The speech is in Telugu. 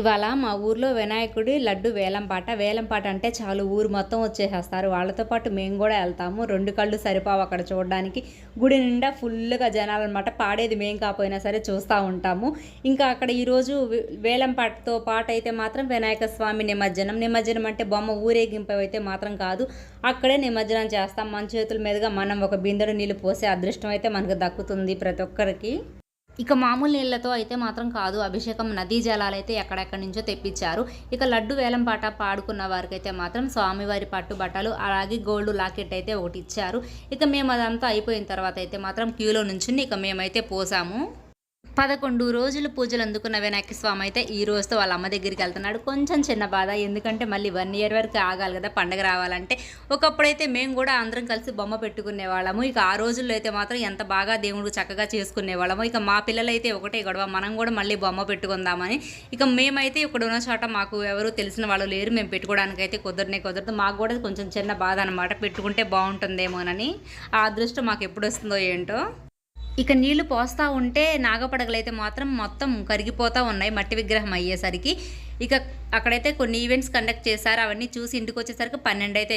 ఇవాళ మా ఊర్లో వినాయకుడి లడ్డు వేలంపాట. వేలంపాట అంటే చాలు ఊరు మొత్తం వచ్చేసేస్తారు. వాళ్ళతో పాటు మేము కూడా వెళ్తాము. రెండు కళ్ళు సరిపావు అక్కడ చూడడానికి. గుడి నిండా ఫుల్గా జనాలు అనమాట పాడేది మేము కాకపోయినా సరే చూస్తూ ఉంటాము. ఇంకా అక్కడ ఈరోజు వేలంపాటతో పాటు అయితే మాత్రం వినాయక స్వామి నిమజ్జనం. నిమజ్జనం అంటే బొమ్మ ఊరేగింపు అయితే మాత్రం కాదు. అక్కడే నిమజ్జనం చేస్తాం. మన చేతుల మీదుగా మనం ఒక బిందెడు నీళ్ళు పోసే అదృష్టం అయితే మనకు దక్కుతుంది ప్రతి ఒక్కరికి. ఇక మామూలు నీళ్ళతో అయితే మాత్రం కాదు. అభిషేకం నదీ జలాలు అయితే ఎక్కడెక్కడి నుంచో తెప్పించారు. ఇక లడ్డు వేలం పాట పాడుకున్న వారికైతే మాత్రం స్వామివారి పట్టు బట్టలు అలాగే గోల్డ్ లాకెట్ అయితే ఒకటి ఇచ్చారు. ఇక మేము అదంతా అయిపోయిన తర్వాత అయితే మాత్రం క్యూలో నుంచి ఇక మేమైతే పోసాము. పదకొండు రోజులు పూజలు అందుకున్న వినాయక స్వామి అయితే ఈ రోజుతో వాళ్ళ అమ్మ దగ్గరికి వెళ్తున్నాడు. కొంచెం చిన్న బాధ ఎందుకంటే మళ్ళీ వన్ ఇయర్ వరకు ఆగాలి కదా పండగ రావాలంటే. ఒకప్పుడైతే మేము కూడా అందరం కలిసి బొమ్మ పెట్టుకునే వాళ్ళము. ఇక ఆ రోజుల్లో అయితే మాత్రం ఎంత బాగా దేవుడు చక్కగా చేసుకునే వాళ్ళము. ఇక మా పిల్లలైతే ఒకటే గొడవ మనం కూడా మళ్ళీ బొమ్మ పెట్టుకుందామని. ఇక మేమైతే ఇక్కడ ఉన్న చోట మాకు ఎవరు తెలిసిన వాళ్ళు లేరు. మేము పెట్టుకోవడానికి అయితే కుదరనే కుదరదు. మాకు కూడా కొంచెం చిన్న బాధ అనమాట పెట్టుకుంటే బాగుంటుందేమోనని. ఆ అదృష్టం మాకు ఎప్పుడు వస్తుందో ఏంటో. ఇక నీళ్ళు పోస్తూ ఉంటే నాగపడగలైతే మాత్రం మొత్తం కరిగిపోతూ ఉన్నాయి మట్టి విగ్రహం అయ్యేసరికి. ఇక అక్కడైతే కొన్ని ఈవెంట్స్ కండక్ట్ చేశారు అవన్నీ చూసి ఇంటికి వచ్చేసరికి పన్నెండు అయితే